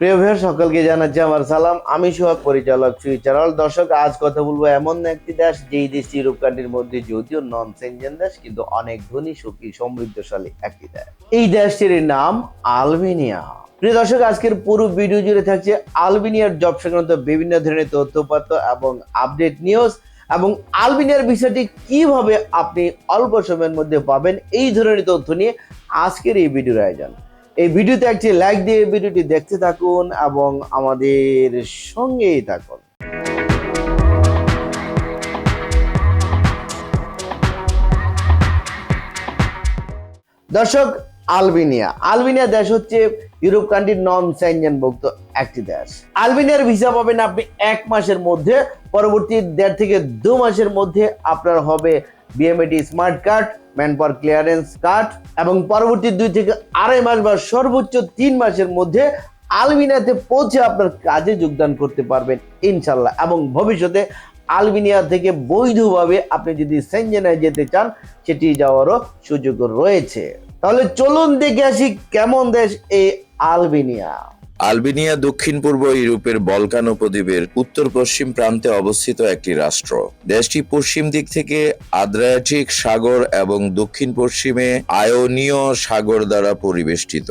প্রিয় ভাইয়ের সকলকে জানাচ্ছি আমার সালাম। আমি সোহাগ, পরিচালক ফিউচারাল দর্শক, আজ কথা বলব এমন একটি দেশ, যেই দেশটি ইউরোপ কান্ট্রির মধ্যে যদিও নন সেনজেন দেশ, কিন্তু অনেক ধনী, সুখী, সমৃদ্ধশালী একটি দেশ। এই দেশটির নাম আলবেনিয়া। প্রিয় দর্শক, আজকের পুরো ভিডিও জুড়ে থাকছে আলবেনিয়ার জব সংক্রান্ত বিভিন্ন ধরনের তথ্যপত্র এবং আপডেট নিউজ এবং আলবেনিয়ার বিষয়টি কীভাবে আপনি অল্প সময়ের মধ্যে পাবেন, এই ধরনের তথ্য নিয়ে আজকের এই ভিডিওর আয়োজন। এই ভিডিওতে একটি লাইক দিয়ে ভিডিওটি দেখতে থাকুন এবং আমাদের সঙ্গেই থাকুন। দর্শক, আলবেনিয়া। আলবেনিয়া দেশ হচ্ছে ইউরোপ কান্ট্রির নন ভুক্ত একটি দেশ। আলবেনিয়ার ভিসা পাবেন আপনি এক মাসের মধ্যে, পরবর্তী দেড় থেকে দু মাসের মধ্যে আপনার হবে BMET smart card manpower clearance card এবং পরবর্তী দুই থেকে আড়াই মাস বা সর্বোচ্চ তিন মাসের মধ্যে আলবেনিয়াতে পৌঁছে আপনার কাজে যোগদান করতে পারবেন ইনশাল্লাহ এবং ভবিষ্যতে আলবেনিয়া থেকে বৈধভাবে আপনি যদি সেঞ্জেনে যেতে চান, সেটি যাওয়ারও সুযোগ রয়েছে। তাহলে চলুন দেখে আসি কেমন দেশ এই আলবেনিয়া আলবেনিয়া, দক্ষিণ পূর্ব ইউরোপের বলকান উপদ্বীপের উত্তর পশ্চিম প্রান্তে অবস্থিত একটি রাষ্ট্র। দেশটি পশ্চিম দিক থেকে আদ্রায়াটিক সাগর এবং দক্ষিণ পশ্চিমে আয়োনীয় সাগর দ্বারা পরিবেষ্টিত।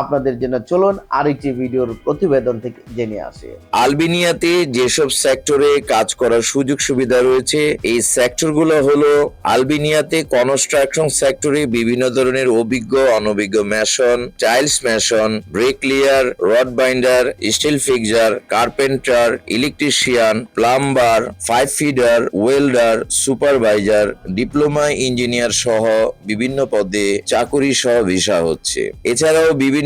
আপনাদের জন্য চলুন আরেকটি ভিডিওর প্রতিবেদন থেকে জেনে আসে। আলবেনিয়াতে যেসব সেক্টরে কাজ করার সুযোগ সুবিধা রয়েছে, এই সেক্টরগুলো হলো আলবেনিয়াতে কনস্ট্রাকশন সেক্টরে বিভিন্ন ধরনের অভিজ্ঞ, অনভিজ্ঞ mason tiles mason brick bricklayer rod binder, steel fixer, carpenter, electrician, plumber, pipe fitter, welder, supervisor, diploma engineer সহ বিভিন্ন পদে চাকুরি সহ ভিসা হচ্ছে। এছাড়াও বিভিন্ন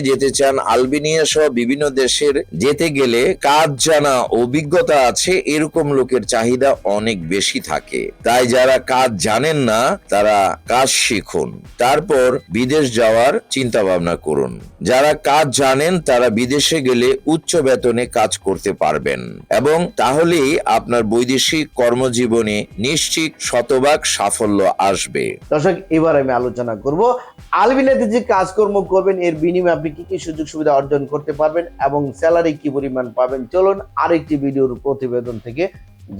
দেশে যেতে চান, আলবেনিয়া সহ বিভিন্ন দেশের যেতে গেলে কাজ জানা অভিজ্ঞতা আছে, এরকম লোকের চাহিদা অনেক বেশি থাকে। তাই যারা কাজ জানেন না, তারা কাজ শিখুন। তারপর বিদেশ যাওয়ার চিন্তা ভাবনা করুন। যারা কাজ জানেন, তারা বিদেশে গেলে উচ্চ বেতনে কাজ করতে পারবেন। এবং তাহলেই আপনার বৈদেশিক কর্মজীবনে নিশ্চিত শতভাগ সাফল্য আসবে। দর্শক, এবার আমি আলোচনা করব। আলবিনাতে যে কাজকর্ম করবেন, এর বিনিময়ে আপনি কি কি সুযোগ সুবিধা অর্জন করতে পারবেন এবং স্যালারি কি পরিমাণ পাবেন? চলুন আরেকটি ভিডিওর প্রতিবেদন থেকে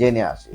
জেনে আসি।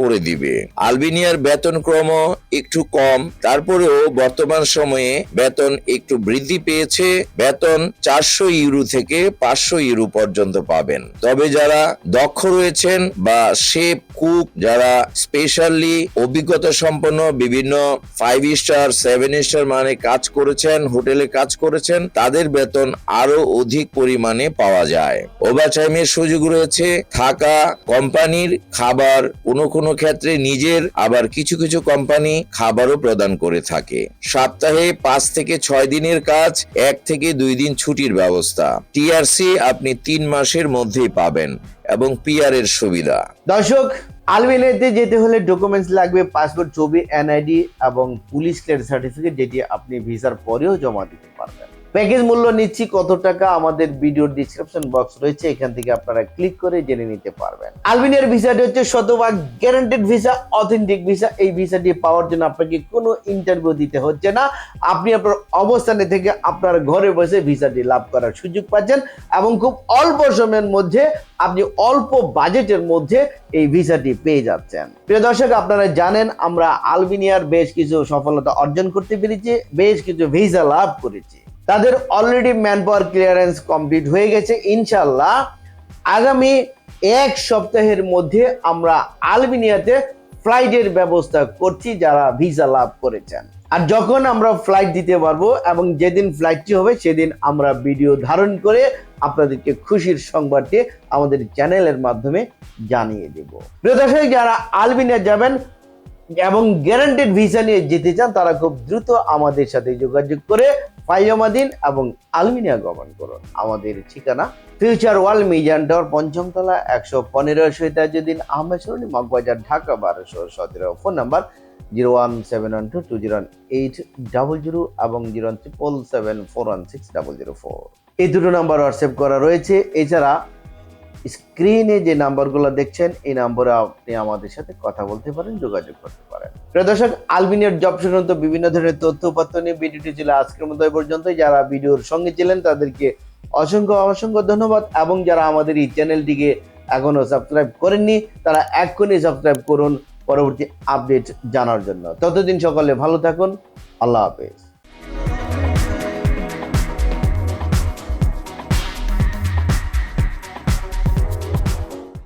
করে দিবে। আলবেনিয়ার বেতন ক্রম একটু কম, তারপরেও বর্তমান সময়ে বেতন একটু বৃদ্ধি পেয়েছে। বেতন চারশো ইউরো থেকে পাঁচশো ইউরো পর্যন্ত পাবেন। তবে যারা দক্ষ রয়েছেন বা শেফ, কুক, যারা স্পেশালি অভিজ্ঞতা সম্পন্ন বিভিন্ন ফাইভ স্টার, সেভেন স্টার মানে কাজ করেছেন, হোটেলে কাজ করেছেন, তাদের বেতন আরও অধিক পরিমাণে পাওয়া যায়। ওভারটাইমের সুযোগ রয়েছে থাকা, কোম্পানির খাবার, কোনো কোনো ক্ষেত্রে নিজের, আবার কিছু কিছু কোম্পানি খাবারও প্রদান করে থাকে। সপ্তাহে পাঁচ থেকে ছয় দিনের কাজ, এক থেকে দুই দিন ছুটির ব্যবস্থা। টিআরসি আপনি তিন মাসের মধ্যেই পাবেন এবং পিআর এর সুবিধা। দর্শক আলবেনিয়াতে যেতে হলে ডকুমেন্টস লাগবে, পাসপোর্ট, ছবি এনআইডি এবং পুলিশ ক্লিয়ার সার্টিফিকেট যেটি আপনি ভিসার পরেও জমা দিতে পারবেন। প্যাকেজ মূল্য নিচ্ছি কত টাকা? আমাদের ভিডিওর ডিসক্রিপশন বক্স রয়েছে, এখান থেকে আপনারা ক্লিক করে জেনে নিতে পারবেন। আলবেনিয়ার ভিসাটি হচ্ছে শতভাগ গ্যারান্টেড ভিসা অথেন্টিক ভিসা এই ভিসাটি পাওয়ার জন্য আপনাকে কোনো ইন্টারভিউ দিতে হচ্ছে না। আপনি আপনার অবস্থানে থেকে আপনার ঘরে বসে ভিসাটি লাভ করার সুযোগ পাচ্ছেন এবং খুব অল্প সময়ের মধ্যে, আপনি অল্প বাজেটের মধ্যে এই ভিসাটি পেয়ে যাচ্ছেন। প্রিয় দর্শক, আপনারা জানেন আমরা আলবেনিয়ার বেশ কিছু সফলতা অর্জন করতে পেরেছি, বেশ কিছু ভিসা লাভ করেছি। তাদের already manpower clearance complete হয়ে গেছে ইনশাল্লাহ আগামী এক সপ্তাহের মধ্যে আমরা আলবেনিয়াতে ফ্লাইটের ব্যবস্থা করছি যারা ভিসা লাভ করেছেন। আর যখন আমরা ফ্লাইট দিতে পারব এবং যেদিন ফ্লাইটটি হবে, সেদিন আমরা ভিডিও ধারণ করে আপনাদেরকে খুশির সংবাদটি আমাদের চ্যানেলের মাধ্যমে জানিয়ে দেব। প্রিয় দর্শক, যারা আলবেনিয়া যাবেন এবং গ্যারান্টেড ভিসা নিয়ে যেতে চান, তারা খুব দ্রুত আমাদের সাথে যোগাযোগ করে ফাইল জমা দিন এবং আলবেনিয়া গমন করুন। আমাদের ঠিকানা ফিউচার ওয়ার্ল্ড মিজান টাওয়ার পঞ্চম তলা একশো পনেরো সৈতাজুদ্দিন আহমেদ সরণি, মগবাজার, ঢাকা বারোশো সতেরো। Phone number zero one seven one two two zero one eight double zero এবং zero one triple seven four one six double zero four. এই দুটো নাম্বার হোয়াটসঅ্যাপ করা রয়েছে। এছাড়া স্ক্রিনে যে নাম্বারগুলো দেখছেন, এই নাম্বারে আপনি আমাদের সাথে কথা বলতে পারেন, যোগাযোগ করতে পারেন। প্রিয় দর্শক আলবিনিয়ার জব সংক্রান্ত বিভিন্ন ধরনের তথ্য, উপাত্ত নিয়ে ভিডিওটি ছিল আজকের মতো পর্যন্ত যারা ভিডিওর সঙ্গে ছিলেন, তাদেরকে অসংখ্য অসংখ্য ধন্যবাদ এবং যারা আমাদের এই চ্যানেলটিকে এখনও সাবস্ক্রাইব করেননি, তারা এক্ষুনি সাবস্ক্রাইব করুন, পরবর্তী আপডেট জানার জন্য। ততদিন সকলে ভালো থাকুন। আল্লাহ হাফেজ।